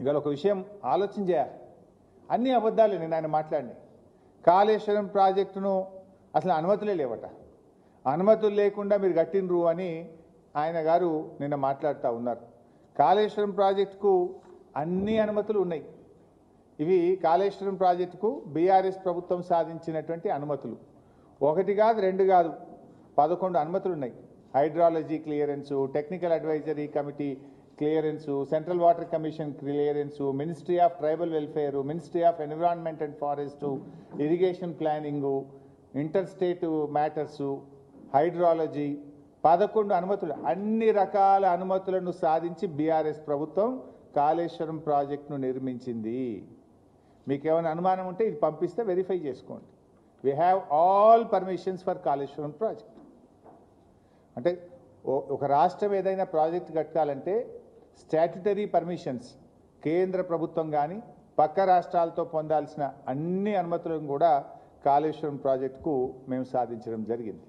ఇవాళ ఒక విషయం ఆలోచన చేయాలి. అన్ని అబద్ధాలు నేను ఆయన మాట్లాడినాయి కాళేశ్వరం ప్రాజెక్టును అసలు అనుమతులే లేవట. అనుమతులు లేకుండా మీరు కట్టినరు అని ఆయన గారు నిన్న మాట్లాడుతూ ఉన్నారు. కాళేశ్వరం ప్రాజెక్టుకు అన్ని అనుమతులు ఉన్నాయి. ఇవి కాళేశ్వరం ప్రాజెక్టుకు బీఆర్ఎస్ ప్రభుత్వం సాధించినటువంటి అనుమతులు. ఒకటి కాదు రెండు కాదు పదకొండు అనుమతులు ఉన్నాయి. Hydrology clearance technical advisory committee clearance central water commission clearance ministry of tribal welfare ministry of environment and forest irrigation planning inter state matters hydrology పదకొండు అనుమతులు అన్ని రకాల అనుమతులను సాధించి బీఆర్ఎస్ ప్రభుత్వం కాళేశ్వరం ప్రాజెక్టును నిర్మించింది. మీకు ఏమైనా అనుమానం ఉంటే ఇది పంపిస్తే వెరిఫై చేసుకోండి. We have all permissions for Kaleshwaram project అంటే ఓ- ఒక రాష్ట్రం ఏదైనా ప్రాజెక్ట్ కట్టాలంటే స్టాట్యుటరీ పర్మిషన్స్ కేంద్ర ప్రభుత్వం కానీ పక్క రాష్ట్రాలతో పొందాల్సిన అన్ని అనుమతులను కూడా కాళేశ్వరం ప్రాజెక్టుకు మేము సాధించడం జరిగింది.